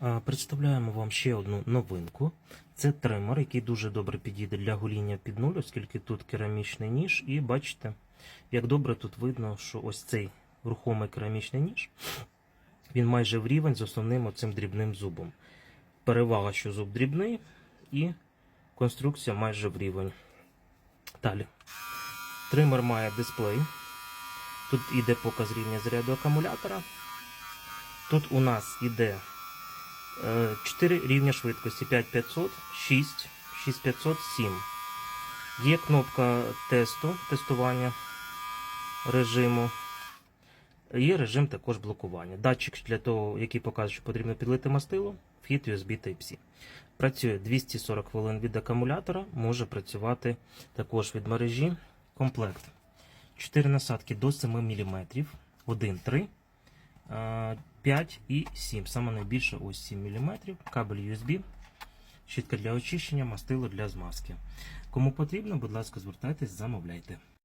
Представляємо вам ще одну новинку. Це тример, який дуже добре підійде для гоління під нуль, оскільки тут керамічний ніж. І бачите, як добре тут видно, що ось цей рухомий керамічний ніж, він майже в рівень з основним оцим дрібним зубом. Перевага, що зуб дрібний, і конструкція майже в рівень. Далі. Тример має дисплей. Тут іде показ рівня заряду акумулятора. Тут у нас іде 4 рівня швидкості 5500, 6, 6500, 7. Є кнопка тесту, тестування режиму. Є режим також блокування. Датчик для того, який показує, що потрібно підлити мастило, вхід USB Type-C. Працює 240 хвилин від акумулятора, може працювати також від мережі. Комплект. 4 насадки до 7 мм. 1, 3, 5 і 7. Саме найбільше ось 7 мм. Кабель USB, щітка для очищення, мастило для змазки. Кому потрібно, будь ласка, звертайтесь, замовляйте.